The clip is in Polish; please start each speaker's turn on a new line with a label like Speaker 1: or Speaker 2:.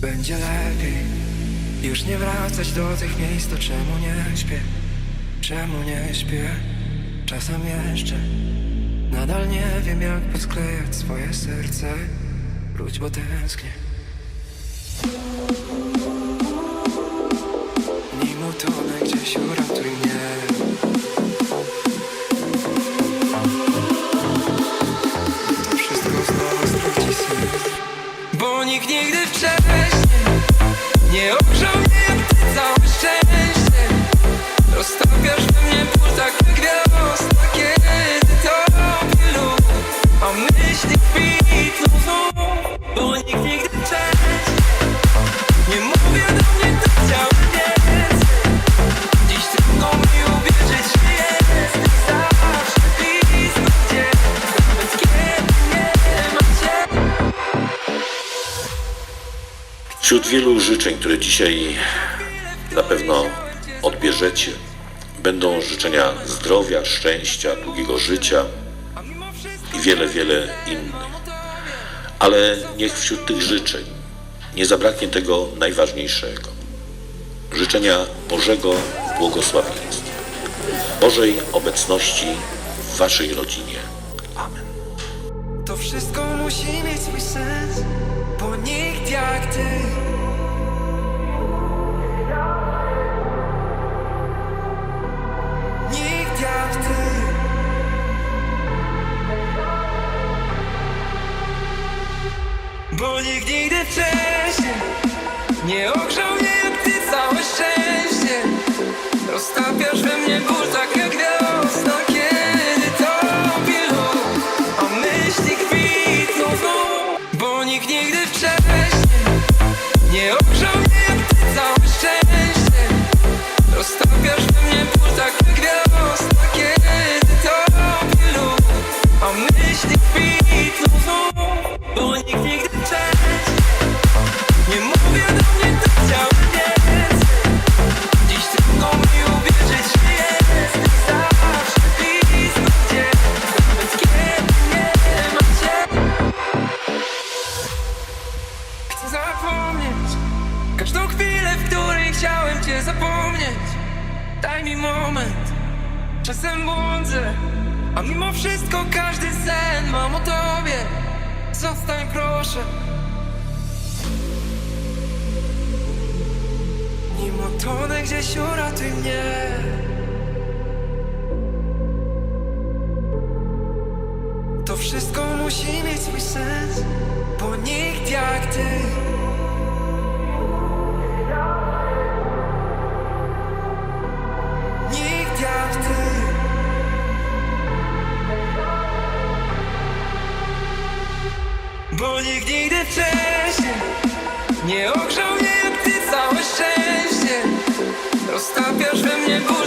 Speaker 1: Będzie lepiej Już nie wracać do tych miejsc To czemu nie śpię? Czemu nie śpię? Czasem jeszcze Nadal nie wiem jak posklejać swoje serce Wróć, bo tęsknię Nikt nigdy wcześniej. Nie ogrzał mnie ty całe szczęście
Speaker 2: Wśród wielu życzeń, które dzisiaj na pewno odbierzecie, będą życzenia zdrowia, szczęścia, długiego życia i wiele, wiele innych. Ale niech wśród tych życzeń nie zabraknie tego najważniejszego życzenia Bożego błogosławieństwa, Bożej obecności w Waszej rodzinie. Amen.
Speaker 1: To wszystko musi mieć Bo nikt nigdy wcześniej nie ogrzał Chcę zapomnieć. Każdą chwilę, w której chciałem cię zapomnieć. Daj mi moment. Czasem błądzę A mimo wszystko każdy sen mam o tobie. Zostań proszę. Nim utonę gdzieś uratuj mnie. To wszystko musi mieć swój sens Bo nikt jak ty. Nikt jak ty. Bo nikt nigdy wcześniej Nie ogrzał mnie jak ty całe szczęście. Roztapiasz we mnie ból